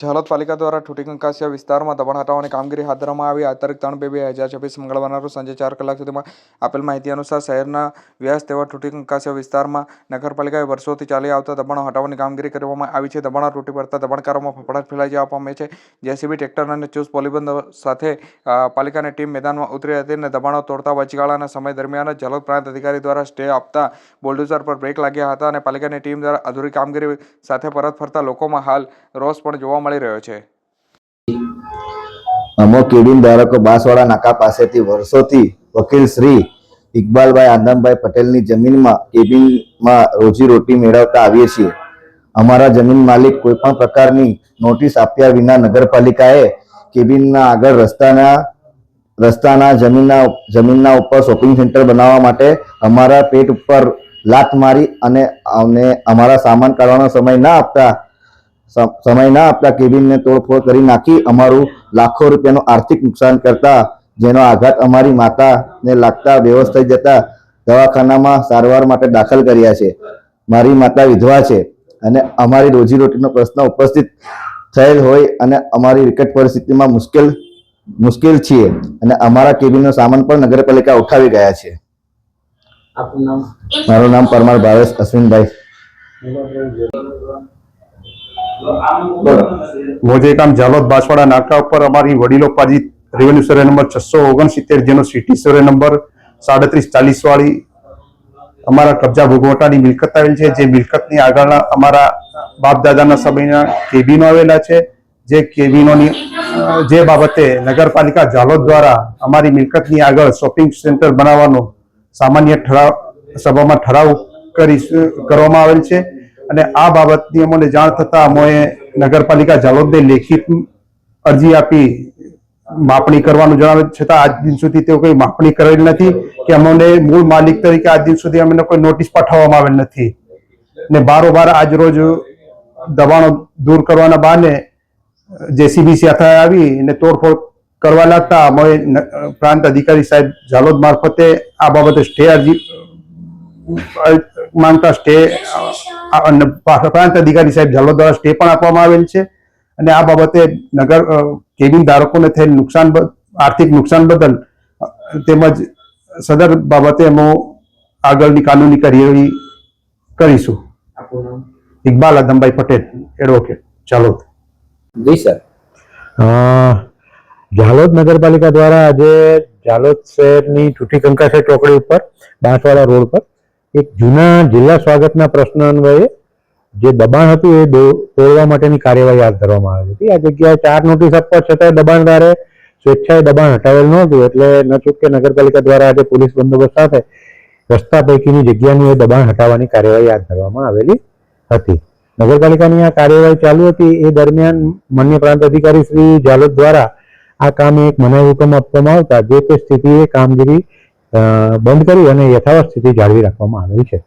ઝાલોદ પાલિકા દ્વારા ઠૂટી કંકાસિયા વિસ્તારમાં દબાણ હટાવવાની કામગીરી હાથ ધરવામાં આવી. આ તારીખ ત્રણ બે બે હજાર છવ્વીસ મંગળવારના રોજ સાંજે ચાર કલાક સુધીમાં આપેલ માહિતી અનુસાર શહેરના વ્યસ્ત તેવા ઠૂટી કંકાસિયા વિસ્તારમાં નગરપાલિકાએ વર્ષોથી ચાલી આવતા દબાણો હટાવવાની કામગીરી કરવામાં આવી છે. દબાણો તૂટી પડતા દબાણકારોમાં ફફડાટ ફેલાઈ જવા પામે છે. જેસીબી ટ્રેક્ટર અને ચુસ્ત પોલીબંધ સાથે પાલિકાની ટીમ મેદાનમાં ઉતરી હતી અને દબાણો તોડતા વચગાળાના સમય દરમિયાન જ ઝાલોદ પ્રાંત અધિકારી દ્વારા સ્ટે આપતા બુલડોઝર પર બ્રેક લાગ્યા હતા અને પાલિકાની ટીમ દ્વારા અધૂરી કામગીરી સાથે પરત ફરતા લોકોમાં હાલ રોષ પણ જોવા મળી રહ્યો છે. અમો કેબિન ધારકો બાંસવાડા નાકા પાસેથી વર્ષોથી વકીલ શ્રી ઇકબાલભાઈ આનંદભાઈ પટેલની જમીનમાં કેબિનમાં રોજીરોટી મેળવતા આવીએ છીએ. અમારા જમીન માલિક કોઈ પણ પ્રકારની નોટિસ આપ્યા વિના નગરપાલિકાએ કેબિનના આગળ રસ્તાના રસ્તાના જમીનના જમીનના ઉપર શોપિંગ સેન્ટર બનાવવા માટે અમારા પેટ ઉપર લાત મારી અને અમને અમારા સામાન કાઢવાનો સમય ના આપતા સમય ના આપતા કેબિનને તોડફોડ કરી નાખી અમારું લાખો રૂપિયાનું આર્થિક નુકસાન કરતા જેનો આઘાત અમારી માતાને લાગતા બેહોશ થઈ જતા દવાખાનામાં સારવાર માટે દાખલ કર્યા છે. મારી માતા વિધવા છે અને અમારી રોજીરોટીનો પ્રશ્ન ઉપસ્થિત થયેલ હોય અને અમારી વિકટ પરિસ્થિતિમાં મુશ્કેલ મુશ્કેલ છીએ અને અમારા કેબિનનો સામાન પણ નગરપાલિકા ઉઠાવી ગયા છે. મારું નામ પરમાર ભાવેશ અશ્વિનભાઈ. મોજેકામ ઝાલોદ બાસવાડા નાકા ઉપર અમારી વડીલો પાજી રેવન્યુ સર્વે નંબર છસો ઓગણસિત્તેર જેનો સિટી સર્વે નંબર સાડત્રીસ ચાલીસ વાળી અમારા કબજા ભોગવટાની મિલકત આવેલ છે. જે મિલકતની આગળના અમારા બાપ દાદાના સમયના કેબિનો આવેલા છે. જે કેબિનોની જે બાબતે નગરપાલિકા ઝાલોદ દ્વારા અમારી મિલકતની આગળ શોપિંગ સેન્ટર બનાવવાનો સામાન્ય ઠરાવ સભામાં ઠરાવ કરી કરવામાં આવેલ છે. અને આ બાબતની અમને જાણ થતા અમોએ નગરપાલિકા ઝાલોદને લેખિત અરજી આપી માપણી કરવાનું જણાવે છતાં આજ દિન સુધી તેઓ કોઈ માપણી કરેલ નથી કે અમને મૂળ માલિક તરીકે આજ દિન સુધી અમને કોઈ નોટિસ પાઠવવામાં આવેલ નથી. ને બારોબાર આજ રોજ દબાણો દૂર કરવાના બહાને જેસીબી સાથે આવી અને તોડફોડ કરવા લાગતા અમે પ્રાંત અધિકારી સાહેબ ઝાલોદ મારફતે આ બાબતે સ્ટે અરજી માંગતા સ્ટે પ્રાંત અધિકારી સાહેબ ઝાલોદ દ્વારા સ્ટે પણ આપવામાં આવેલ છે. અને આ બાબતે નગર કેબિન ધારકોને થયેલ નુકસાન આર્થિક નુકસાન બદલ તેમજ સદર બાબતે અમે આગળની કાનૂની કાર્યવાહી કરીશું. ઇકબાલ આદમભાઈ પટેલ એડવોકેટ ઝાલોદ. જી સર. ઝાલોદ નગરપાલિકા દ્વારા આજે ઝાલોદ શહેરની ટૂટી કંકાસર ચોકડી ઉપર બાંસવાડા રોડ પર એક જૂના જિલ્લા સ્વાગતના પ્રશ્ન અન્વયે જે દબાણ હતું એ તોડવા માટેની કાર્યવાહી હાથ ધરવામાં આવી હતી. આ જગ્યાએ ચાર નોટિસ આપવા છતાંય દબાણદારે સ્વેચ્છાએ દબાણ હટાવેલ નહોતું એટલે નચૂક કે નગરપાલિકા દ્વારા આજે પોલીસ બંદોબસ્ત સાથે રસ્તા પૈકીની જગ્યાનું એ દબાણ હટાવવાની કાર્યવાહી હાથ ધરવામાં આવેલી હતી. નગરપાલિકાની આ કાર્યવાહી ચાલુ હતી. એ દરમિયાન માન્ય પ્રાંત અધિકારી શ્રી જાલોદ દ્વારા આ કામે એક મનાઈ હુકમ આપવામાં આવતા, જે તે સ્થિતિએ કામગીરી બંધ કરી અને યથાવત સ્થિતિ જાળવી રાખવામાં આવેલ છે.